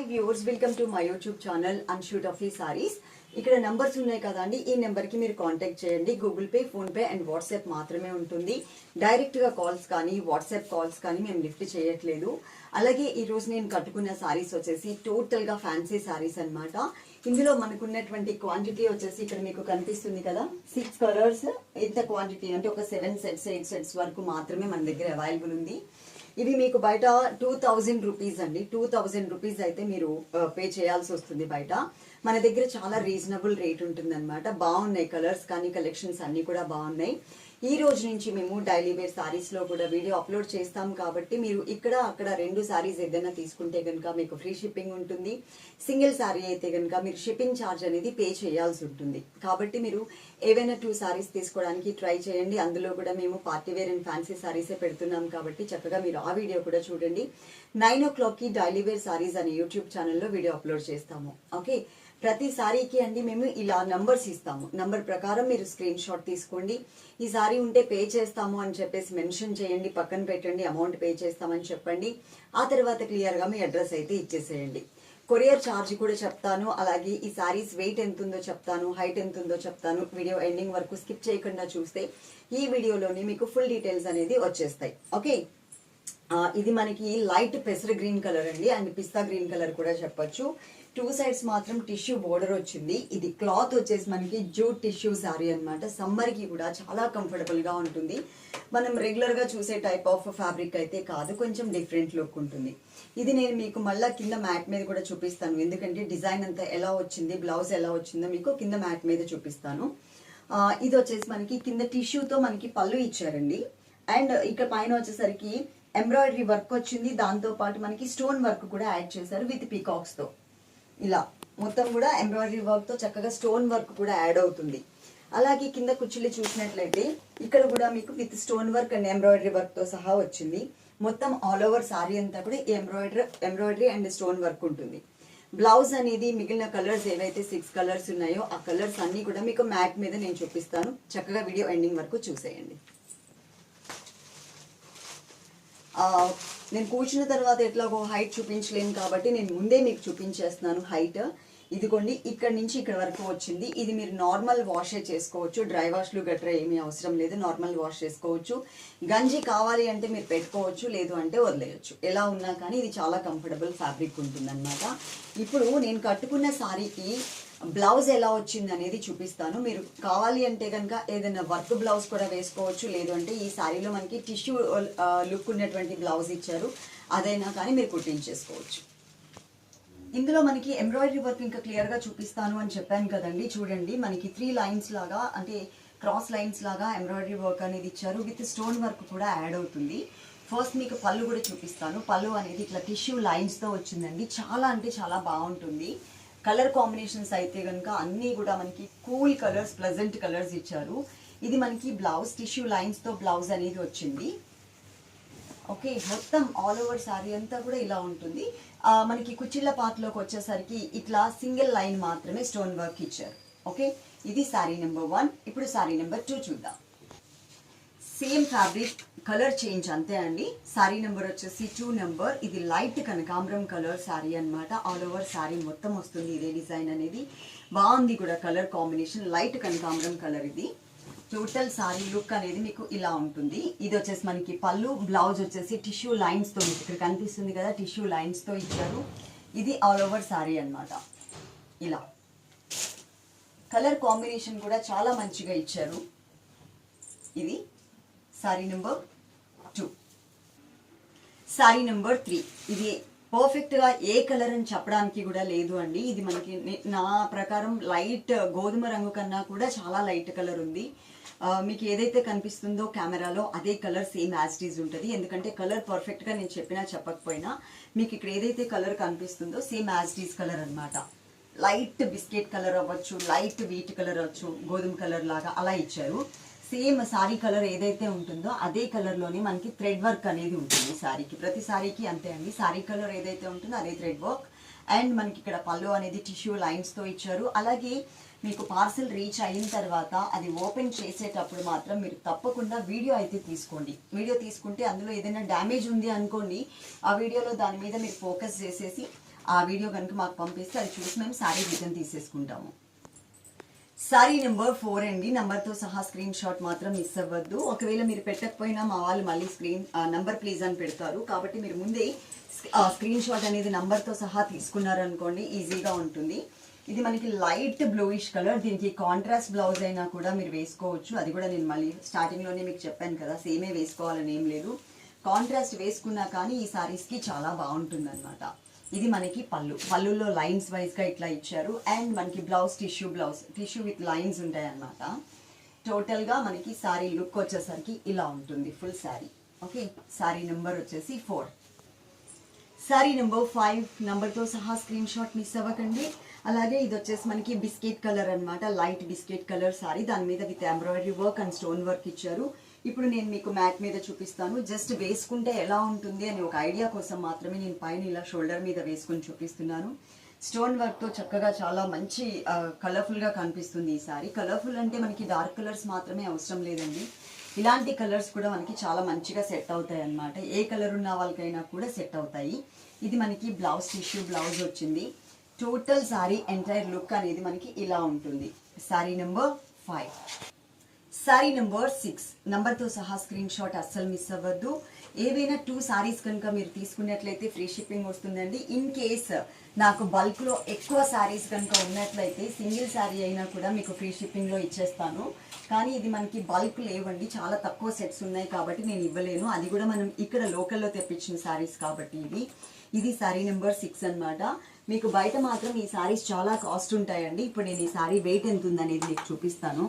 Hi viewers welcome to my YouTube channel అన్షూట్ ఆఫ్ ఈ సారీస్ ఇక్కడ నెంబర్స్ ఉన్నాయి కదండి ఈ నెంబర్కి మీరు కాంటాక్ట్ చేయండి. Google Pay PhonePe and WhatsApp మాత్రమే ఉంటుంది. డైరెక్ట్గా కాల్స్ కానీ వాట్సాప్ కాల్స్ కానీ మేము లిఫ్ట్ చేయట్లేదు. అలాగే ఈ రోజు నేను కట్టుకున్న సారీస్ వచ్చేసి టోటల్గా ఫ్యాన్సీ సారీస్ అన్నమాట. ఇందులో మనకున్నటువంటి క్వాంటిటీ వచ్చేసి ఇక్కడ మీకు కనిపిస్తుంది కదా? సిక్స్ కలర్స్ ఎంత క్వాంటిటీ అంటే ఒక సెవెన్ సెట్స్ ఎయిట్ సెట్స్ వరకు మాత్రమే మన దగ్గర అవైలబుల్ ఉంది. ఇది మీకు బయట టూ థౌజండ్ రూపీస్ అండి. టూ థౌజండ్ రూపీస్ అయితే మీరు పే చేయాల్సి వస్తుంది బయట. మన దగ్గర చాలా రీజనబుల్ రేట్ ఉంటుంది అనమాట బాగున్నాయి కలర్స్ కానీ కలెక్షన్స్ అన్నీ కూడా బాగున్నాయి. ఈ రోజు నుంచి మేము డైలీ వేర్ సారీస్లో కూడా వీడియో అప్లోడ్ చేస్తాం కాబట్టి మీరు ఇక్కడ అక్కడ రెండు సారీస్ ఏదైనా తీసుకుంటే కనుక మీకు ఫ్రీ షిప్పింగ్ ఉంటుంది. సింగిల్ సారీ అయితే కనుక మీరు షిప్పింగ్ ఛార్జ్ అనేది పే చేయాల్సి ఉంటుంది. కాబట్టి మీరు ఏవైనా టూ సారీస్ తీసుకోవడానికి ట్రై చేయండి. అందులో కూడా మేము పార్టీ వేర్ అండ్ ఫ్యాన్సీ సారీసే పెడుతున్నాం కాబట్టి చక్కగా మీరు ఆ వీడియో కూడా చూడండి. నైన్ ఓ క్లాక్కి డైలీ వేర్ సారీస్ అనే యూట్యూబ్ ఛానల్లో వీడియో అప్లోడ్ చేస్తాము. ఓకే ప్రతి సారీకి అండి మేము ఇలా నంబర్స్ ఇస్తాము. నంబర్ ప్రకారం మీరు స్క్రీన్ షాట్ తీసుకోండి. ఈ సారీ ఉంటే పే చేస్తాము అని చెప్పేసి మెన్షన్ చేయండి పక్కన పెట్టండి అమౌంట్ పే చేస్తామని చెప్పండి. ఆ తర్వాత క్లియర్గా మీ అడ్రస్ అయితే ఇచ్చేసేయండి. కొరియర్ ఛార్జ్ కూడా చెప్తాను. అలాగే ఈ సారీస్ వెయిట్ ఎంత ఉందో చెప్తాను హైట్ ఎంత ఉందో చెప్తాను. వీడియో ఎండింగ్ వరకు స్కిప్ చేయకుండా చూస్తే ఈ వీడియోలోనే మీకు ఫుల్ డీటెయిల్స్ అనేది వచ్చేస్తాయి. ఓకే ఇది మనకి లైట్ పెసర గ్రీన్ కలర్ అండి. అండ్ పిస్తా గ్రీన్ కలర్ కూడా చెప్పొచ్చు. టూ సైడ్స్ మాత్రం టిష్యూ బోర్డర్ వచ్చింది. ఇది క్లాత్ వచ్చేసి మనకి జూట్ టిష్యూ సారీ అనమాట సమ్మర్కి కూడా చాలా కంఫర్టబుల్గా ఉంటుంది. మనం రెగ్యులర్గా చూసే టైప్ ఆఫ్ ఫ్యాబ్రిక్ అయితే కాదు. కొంచెం డిఫరెంట్ లుక్ ఉంటుంది. ఇది నేను మీకు మళ్ళీ కింద మ్యాట్ మీద కూడా చూపిస్తాను. ఎందుకంటే డిజైన్ అంతా ఎలా వచ్చింది బ్లౌజ్ ఎలా వచ్చిందో మీకు కింద మ్యాట్ మీద చూపిస్తాను. ఇది వచ్చేసి మనకి కింద టిష్యూతో మనకి పళ్ళు ఇచ్చారండి. అండ్ ఇక్కడ పైన వచ్చేసరికి ఎంబ్రాయిడరీ వర్క్ వచ్చింది. దాంతో పాటు మనకి స్టోన్ వర్క్ కూడా యాడ్ చేశారు విత్ పీకాక్స్తో ఇలా మొత్తం కూడా ఎంబ్రాయిడరీ వర్క్తో చక్కగా స్టోన్ వర్క్ కూడా యాడ్ అవుతుంది. అలాగే కింద కుర్చీలు చూసినట్లయితే ఇక్కడ కూడా మీకు with stone work and embroidery వర్క్తో సహా వచ్చింది. మొత్తం ఆల్ ఓవర్ సారీ అంతా కూడా embroidery embroidery and stone work ఉంటుంది. బ్లౌజ్ అనేది మిగిలిన కలర్స్ ఏవైతే సిక్స్ కలర్స్ ఉన్నాయో ఆ కలర్స్ అన్ని కూడా మీకు మ్యాట్ మీద నేను చూపిస్తాను. చక్కగా వీడియో ఎండింగ్ వరకు చూసేయండి. నేను కూర్చున్న తర్వాత ఎట్లాగో హైట్ చూపించలేను కాబట్టి నేను ముందే మీకు చూపించేస్తున్నాను హైట్ ఇదిగోండి ఇక్కడ నుంచి ఇక్కడ వరకు వచ్చింది. ఇది మీరు నార్మల్ వాషే చేసుకోవచ్చు. డ్రై వాష్లు గట్రా ఏమీ అవసరం లేదు. నార్మల్ వాష్ చేసుకోవచ్చు. గంజి కావాలి అంటే మీరు పెట్టుకోవచ్చు లేదు అంటే వదిలేయచ్చు. ఎలా ఉన్నా కానీ ఇది చాలా కంఫర్టబుల్ ఫ్యాబ్రిక్ ఉంటుందన్నమాట. ఇప్పుడు నేను కట్టుకున్న శారీకి బ్లౌజ్ ఎలా వచ్చింది అనేది చూపిస్తాను. మీరు కావాలి అంటే కనుక ఏదైనా వర్క్ బ్లౌజ్ కూడా వేసుకోవచ్చు. లేదు అంటే ఈ శారీలో మనకి టిష్యూ లుక్ ఉన్నటువంటి బ్లౌజ్ ఇచ్చారు. అదైనా కానీ మీరు కుట్టించేసుకోవచ్చు. ఇందులో మనకి ఎంబ్రాయిడరీ వర్క్ ఇంకా క్లియర్గా చూపిస్తాను అని చెప్పాను కదండి. చూడండి మనకి త్రీ లైన్స్ లాగా అంటే క్రాస్ లైన్స్ లాగా ఎంబ్రాయిడరీ వర్క్ అనేది ఇచ్చారు. విత్ స్టోన్ వర్క్ కూడా యాడ్ అవుతుంది. ఫస్ట్ మీకు పళ్ళు కూడా చూపిస్తాను. పళ్ళు అనేది ఇట్లా టిష్యూ లైన్స్తో వచ్చిందండి. చాలా అంటే చాలా బాగుంటుంది. కలర్ కాంబినేషన్స్ అయితే కనుక అన్నీ కూడా మనకి కూల్ కలర్స్ ప్లెజెంట్ కలర్స్ ఇచ్చారు. ఇది మనకి బ్లౌజ్ టిష్యూ లైన్స్తో బ్లౌజ్ అనేది వచ్చింది. ఓకే మొత్తం ఆల్ ఓవర్ శారీ అంతా కూడా ఇలా ఉంటుంది. మనకి కుచ్చిళ్ళ పాటలోకి వచ్చేసరికి ఇట్లా సింగిల్ లైన్ మాత్రమే స్టోన్ వర్క్ ఇచ్చారు. ఓకే ఇది శారీ నెంబర్ వన్ ఇప్పుడు శారీ నెంబర్ టూ చూద్దాం. సేమ్ ఫ్యాబ్రిక్ కలర్ చేంజ్ అంతే అండి. శారీ నెంబర్ వచ్చేసి టూ నెంబర్. ఇది లైట్ కనకాంబరం కలర్ శారీ అన్నమాట. ఆల్ ఓవర్ శారీ మొత్తం వస్తుంది ఇదే డిజైన్ అనేది. బాగుంది కూడా కలర్ కాంబినేషన్. లైట్ కనకాంబరం కలర్ ఇది. టోటల్ సారీ లుక్ అనేది మీకు ఇలా ఉంటుంది. ఇది వచ్చేసి మనకి పళ్ళు బ్లౌజ్ వచ్చేసి టిష్యూ లైన్స్తో మీకు ఇక్కడ కనిపిస్తుంది కదా టిష్యూ లైన్స్తో ఇచ్చారు. ఇది ఆల్ ఓవర్ సారీ అన్నమాట. ఇలా. కలర్ కాంబినేషన్ కూడా చాలా మంచిగా ఇచ్చారు. ఇది. Sari number two sari number three ఇది పర్ఫెక్ట్గా ఏ కలర్ అని చెప్పడానికి కూడా లేదు అండి. ఇది మనకి నా ప్రకారం లైట్ గోధుమ రంగు కన్నా కూడా చాలా లైట్ కలర్ ఉంది. మీకు ఏదైతే కనిపిస్తుందో కెమెరాలో అదే కలర్ సేమ్ యాజ్టీజ్ ఉంటుంది. ఎందుకంటే కలర్ పర్ఫెక్ట్గా నేను చెప్పినా చెప్పకపోయినా మీకు ఇక్కడ ఏదైతే కలర్ కనిపిస్తుందో సేమ్ యాజ్ కలర్ అనమాట లైట్ బిస్కెట్ కలర్ అవ్వచ్చు లైట్ వీట్ కలర్ అవ్వచ్చు గోధుమ కలర్ లాగా అలా ఇచ్చారు. సేమ్ సారీ కలర్ ఏదైతే ఉంటుందో అదే కలర్లోనే మనకి థ్రెడ్ వర్క్ అనేది ఉంటుంది సారీకి. ప్రతి సారీకి అంతే అండి. సారీ కలర్ ఏదైతే ఉంటుందో అదే థ్రెడ్ వర్క్. అండ్ మనకి ఇక్కడ పళ్ళు అనేది టిష్యూ లైన్స్తో ఇచ్చారు. అలాగే మీకు పార్సిల్ రీచ్ అయిన తర్వాత అది ఓపెన్ చేసేటప్పుడు మాత్రం మీరు తప్పకుండా వీడియో అయితే తీసుకోండి. వీడియో తీసుకుంటే అందులో ఏదైనా డ్యామేజ్ ఉంది అనుకోండి ఆ వీడియోలో దాని మీద మీరు ఫోకస్ చేసేసి ఆ వీడియో కనుక మాకు పంపిస్తే అది చూసి మేము శారీ రిటర్న్ తీసేసుకుంటాము. సారీ నెంబర్ ఫోర్ అండి. నంబర్తో సహా స్క్రీన్ షాట్ మాత్రం మిస్ అవ్వద్దు. ఒకవేళ మీరు పెట్టకపోయినా మా వాళ్ళు మళ్ళీ స్క్రీన్ నంబర్ ప్లీజ్ అని పెడతారు. కాబట్టి మీరు ముందే స్క్రీన్ షాట్ అనేది నంబర్తో సహా తీసుకున్నారనుకోండి ఈజీగా ఉంటుంది. ఇది మనకి లైట్ బ్లూయిష్ కలర్. దీనికి కాంట్రాస్ట్ బ్లౌజ్ అయినా కూడా మీరు వేసుకోవచ్చు. అది కూడా నేను మళ్ళీ స్టార్టింగ్లోనే మీకు చెప్పాను కదా సేమే వేసుకోవాలని ఏం లేదు. కాంట్రాస్ట్ వేసుకున్నా కానీ ఈ సారీస్కి చాలా బాగుంటుంది ఇది మనకి పళ్ళు. పళ్ళులో లైన్స్ వైజ్గా ఇట్లా ఇచ్చారు. అండ్ మనకి blouse tissue blouse tissue with lines ఉంటాయి అన్నమాట టోటల్గా మనకి సారీ లుక్ వచ్చేసరికి ఇలా ఉంటుంది. Full sari okay sari number వచ్చేసి ఫోర్ శారీ నెంబర్ ఫైవ్ నెంబర్తో సహా స్క్రీన్ షాట్ మిస్ అవ్వకండి. అలాగే ఇది వచ్చేసి మనకి బిస్కెట్ కలర్ అన్నమాట. లైట్ బిస్కెట్ కలర్ సారీ దాని మీద with embroidery work and stone work ఇచ్చారు. ఇప్పుడు నేను మీకు మ్యాట్ మీద చూపిస్తాను. జస్ట్ వేసుకుంటే ఎలా ఉంటుంది అని ఒక ఐడియా కోసం మాత్రమే నేను పైన ఇలా షోల్డర్ మీద వేసుకుని చూపిస్తున్నాను. స్టోన్ వర్క్తో చక్కగా చాలా మంచి కలర్ఫుల్గా కనిపిస్తుంది ఈ సారీ. కలర్ఫుల్ అంటే మనకి డార్క్ కలర్స్ మాత్రమే అవసరం లేదండి. ఇలాంటి కలర్స్ కూడా మనకి చాలా మంచిగా సెట్ అవుతాయి అన్నమాట. ఏ కలర్ ఉన్న వాళ్ళకైనా కూడా సెట్ అవుతాయి. ఇది మనకి బ్లౌజ్ టిష్యూ బ్లౌజ్ వచ్చింది. టోటల్ సారీ ఎంటైర్ లుక్ అనేది మనకి ఇలా ఉంటుంది. Sari number five sari number six. నంబర్తో సహా స్క్రీన్ షాట్ అస్సలు మిస్ అవ్వద్దు. ఏవైనా టూ సారీస్ కనుక మీరు తీసుకున్నట్లయితే ఫ్రీ షిప్పింగ్ వస్తుందండి. ఇన్ కేస్ నాకు బల్క్లో ఎక్కువ సారీస్ కనుక ఉన్నట్లయితే సింగిల్ సారీ అయినా కూడా మీకు ఫ్రీ షిప్పింగ్లో ఇచ్చేస్తాను. కానీ ఇది మనకి బల్క్ లేవండి. చాలా తక్కువ సెట్స్ ఉన్నాయి కాబట్టి నేను ఇవ్వలేను. అది కూడా మనం ఇక్కడ లోకల్లో తెప్పించిన సారీస్ కాబట్టి ఇవి. ఇది సారీ నెంబర్ సిక్స్ అన్నమాట. మీకు బయట మాత్రం ఈ సారీస్ చాలా కాస్ట్ ఉంటాయండి. ఇప్పుడు నేను ఈ సారీ వెయిట్ ఎంత ఉందనేది మీకు చూపిస్తాను.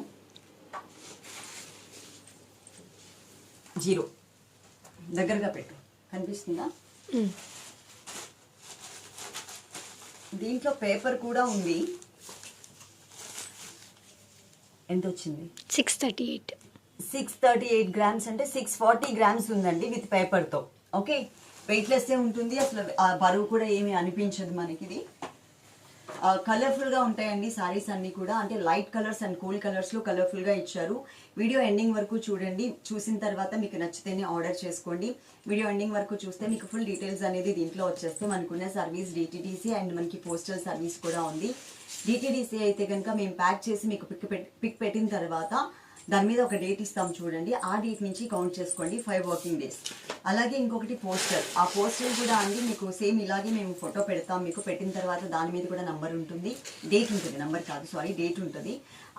జీరో. దగ్గరగా పెట్టు. కనిపిస్తుందా? దీంట్లో పేపర్ కూడా ఉంది. ఎంత వచ్చింది six thirty eight. Six thirty eight grams అంటే సిక్స్ ఫార్టీ గ్రామ్స్ ఉందండి విత్ పేపర్తో. ఓకే? వెయిట్లెస్ ఉంటుంది. అసలు ఆ బరువు కూడా ఏమీ అనిపించదు మనకి ఇది కలర్ఫుల్గా ఉంటాయండి సారీస్ అన్ని కూడా. అంటే లైట్ కలర్స్ అండ్ కూల్ కలర్స్లో కలర్ఫుల్గా ఇచ్చారు. వీడియో ఎండింగ్ వరకు చూడండి. చూసిన తర్వాత మీకు నచ్చితేనే ఆర్డర్ చేసుకోండి. వీడియో ఎండింగ్ వరకు చూస్తే మీకు ఫుల్ డీటెయిల్స్ అనేది దీంట్లో వచ్చేస్తే మనకున్న సర్వీస్ డిటిడిసి అండ్ మనకి పోస్టల్ సర్వీస్ కూడా ఉంది. డిటీడీసీ అయితే కనుక మేము ప్యాక్ చేసి మీకు పిక్ పిక్ పెట్టిన తర్వాత దాని మీద ఒక డేట్ ఇస్తాం చూడండి. ఆ డేట్ నుంచి కౌంట్ చేసుకోండి ఫైవ్ వర్కింగ్ డేస్ అలాగే ఇంకొకటి పోస్టర్ ఆ పోస్టర్ కూడా అండి మీకు సేమ్ ఇలాగే మేము ఫోటో పెడతాం. మీకు పెట్టిన తర్వాత దాని మీద కూడా నంబర్ ఉంటుంది. డేట్ ఉంటుంది. నంబర్ కాదు సారీ డేట్ ఉంటుంది.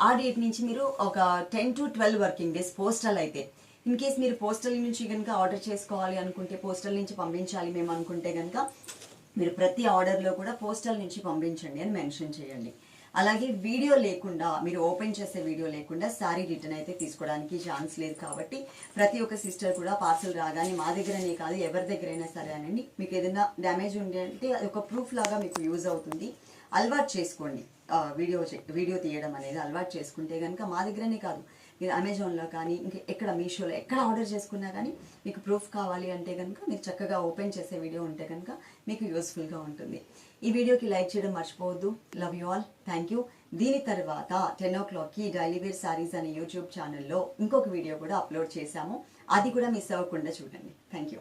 ఆ డేట్ నుంచి మీరు ఒక ten to twelve working days postal అయితే ఇన్ కేస్ మీరు పోస్టల్ నుంచి కనుక ఆర్డర్ చేసుకోవాలి అనుకుంటే పోస్టల్ నుంచి పంపించాలి మేము అనుకుంటే కనుక మీరు ప్రతి ఆర్డర్లో కూడా పోస్టల్ నుంచి పంపించండి అని మెన్షన్ చేయండి. అలాగే వీడియో లేకుండా మీరు ఓపెన్ చేసే వీడియో లేకుండా శారీ రిటర్న్ అయితే తీసుకోవడానికి ఛాన్స్ లేదు కాబట్టి ప్రతి ఒక్క సిస్టర్ కూడా పార్సల్ రాగానే మా దగ్గరనే కాదు ఎవరి దగ్గరైనా సరే అనండి మీకు ఏదైనా డ్యామేజ్ ఉండి అంటే అది ఒక ప్రూఫ్ లాగా మీకు యూజ్ అవుతుంది. అలవాటు చేసుకోండి. వీడియో వీడియో తీయడం అనేది అలవాటు చేసుకుంటే కనుక మా దగ్గరనే కాదు మీరు అమెజాన్లో కానీ ఇంకా ఎక్కడ మీషోలో ఎక్కడ ఆర్డర్ చేసుకున్నా కానీ మీకు ప్రూఫ్ కావాలి అంటే కనుక మీరు చక్కగా ఓపెన్ చేసే వీడియో ఉంటే కనుక మీకు యూస్ఫుల్గా ఉంటుంది. ఈ వీడియోకి లైక్ చేయడం మర్చిపోవద్దు. Love you all thank you దీని తర్వాత టెన్ ఓ క్లాక్కి డైలీ వేర్ సారీస్ అనే యూట్యూబ్ ఛానల్లో ఇంకొక వీడియో కూడా అప్లోడ్ చేశాము. అది కూడా మిస్ అవ్వకుండా చూడండి. Thank you